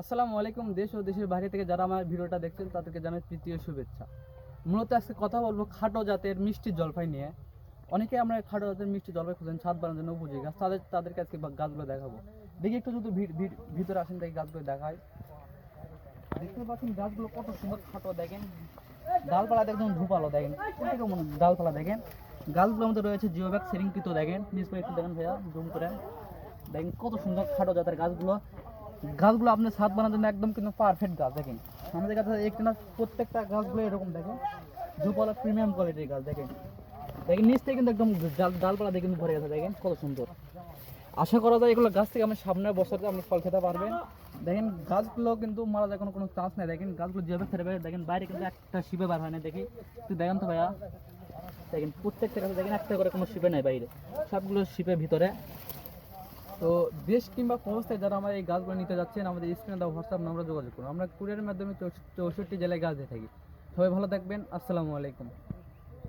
আসসালামু আলাইকুম, দেশ ও দেশের বাইরে থেকে যারা আমার ভিডিওটা দেখছেন, তাদেরকে জানাই তৃতীয় শুভেচ্ছা। মূলত আজকে কথা বলব খাটো জাতের মিষ্টি জলপাই নিয়ে। অনেকে আমরা খাটো জাতের মিষ্টি জলপাই খুঁজেন ছাদ বানানোর জন্য উপযোগী গাছ। তাদের তাদেরকে আজকে গাছগুলো দেখাবো। দেখি একটু যদি ভিতরে আসেন, দেখি গাছগুলো দেখায়। দেখতে পাচ্ছেন গাছগুলো কত সুন্দর খাটো, দেখেন। ডালপালা একদম ধুপালো, দেখেন। কেমন ডালপালা, দেখেন। গাছগুলোর মধ্যে রয়েছে জিও ব্যাগ সেরিংকৃত দেখেন। নিজ একটু দেখেন ভাইয়া, জুম করে। দেখেন কত সুন্দর খাটো জাতের গাছগুলো। গাছগুলো আপনি ছাদ বানানোর জন্য একদম কিন্তু পারফেক্ট গাছ, দেখেন। আমাদের কাছে একটু না, প্রত্যেকটা গাছগুলো এরকম, দেখেন। ঝুপালা প্রিমিয়াম কোয়ালিটির গাছ, দেখেন। দেখেন, নিচ থেকে কিন্তু একদম ডালপালা দিয়ে কিন্তু ভরে গেছে, দেখেন, কত সুন্দর। আশা করা যায় এগুলো গাছ থেকে আপনি সামনের বছরতে আপনি ফল খেতে পারবেন। দেখেন, গাছগুলো কিন্তু মারা যায় কোনো কোনো চান্স নেই, দেখেন। গাছগুলো যেভাবে ছেড়ে বের দেখেন, বাইরে কিন্তু একটা শিপে বার হয় না দেখি। একটু দেখেন তো ভাইয়া। দেখেন, প্রত্যেকটা গাছে দেখেন, একটা করে কোনো শিপে নেই বাইরে। সবগুলো শিপের ভিতরে। তো দেশ কিংবা কোনস্থায় যারা আমরা এই গাছগুলো নিতে যাচ্ছেন, আমাদের স্ক্রিনে দেওয়া হোয়াটসঅ্যাপ নাম্বারে যোগাযোগ করুন। আমরা কুরিয়ারের মাধ্যমে চৌষট্টি জেলায় গাছ দিয়ে থাকি। সবাই ভালো থাকবেন। আসসালামু আলাইকুম।